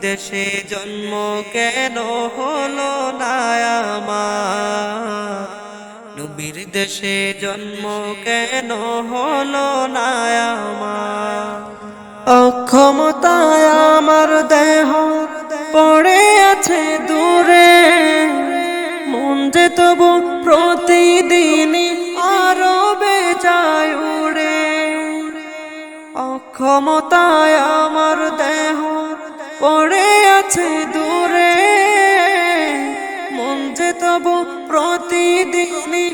দেশে জন্ম কেন হলো না নবীর দেশে জন্ম কেন হলো না অক্ষমতায় আমার দেহ পড়ে আছে দূরে। মন যে তবু প্রতিদিনই আরও বেচায় উড়ে। অক্ষমতায় আমার দেহ পড়ে আছে দূরে, মন যে তবু প্রতিদিনই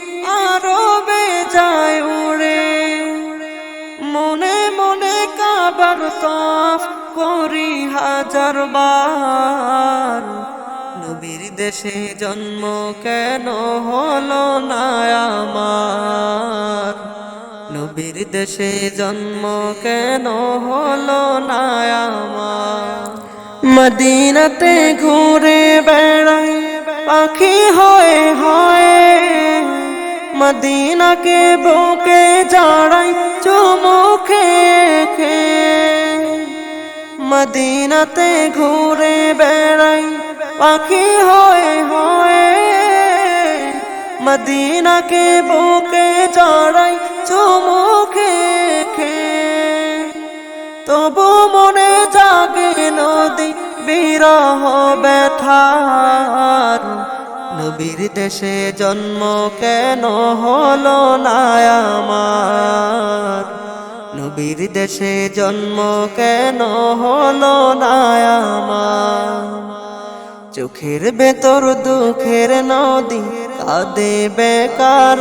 আরও বেজায় উড়ে। মনে মনে কাবার তফ করি হাজার বার। নবীর দেশে জন্ম কেন হলো না আমার? নবীর দেশে জন্ম কেন হলো না আমার? মদিনাতে ঘুরে বেড়াই, পাখি হয়ে হয় মদিনাকে বুকে জড়াই চুমুখে খে মদিনাতে ঘুরে বেড়াই, পাখি হয়ে হয়ে মদিনাকে বুকে জড়াই বিরহ ব্যথার। নবীর দেশে জন্ম কেন হলো না আমার? নবীর দেশে জন্ম কেন হলো না আমার? চোখের ভেতর দুঃখের নদী কাঁদে বেকার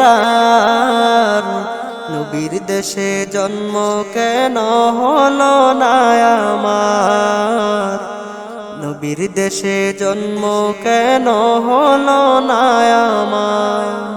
নবীর দেশে জন্ম কেন হলো না আমার? নবীর দেশে জন্ম কেন হল না আমার?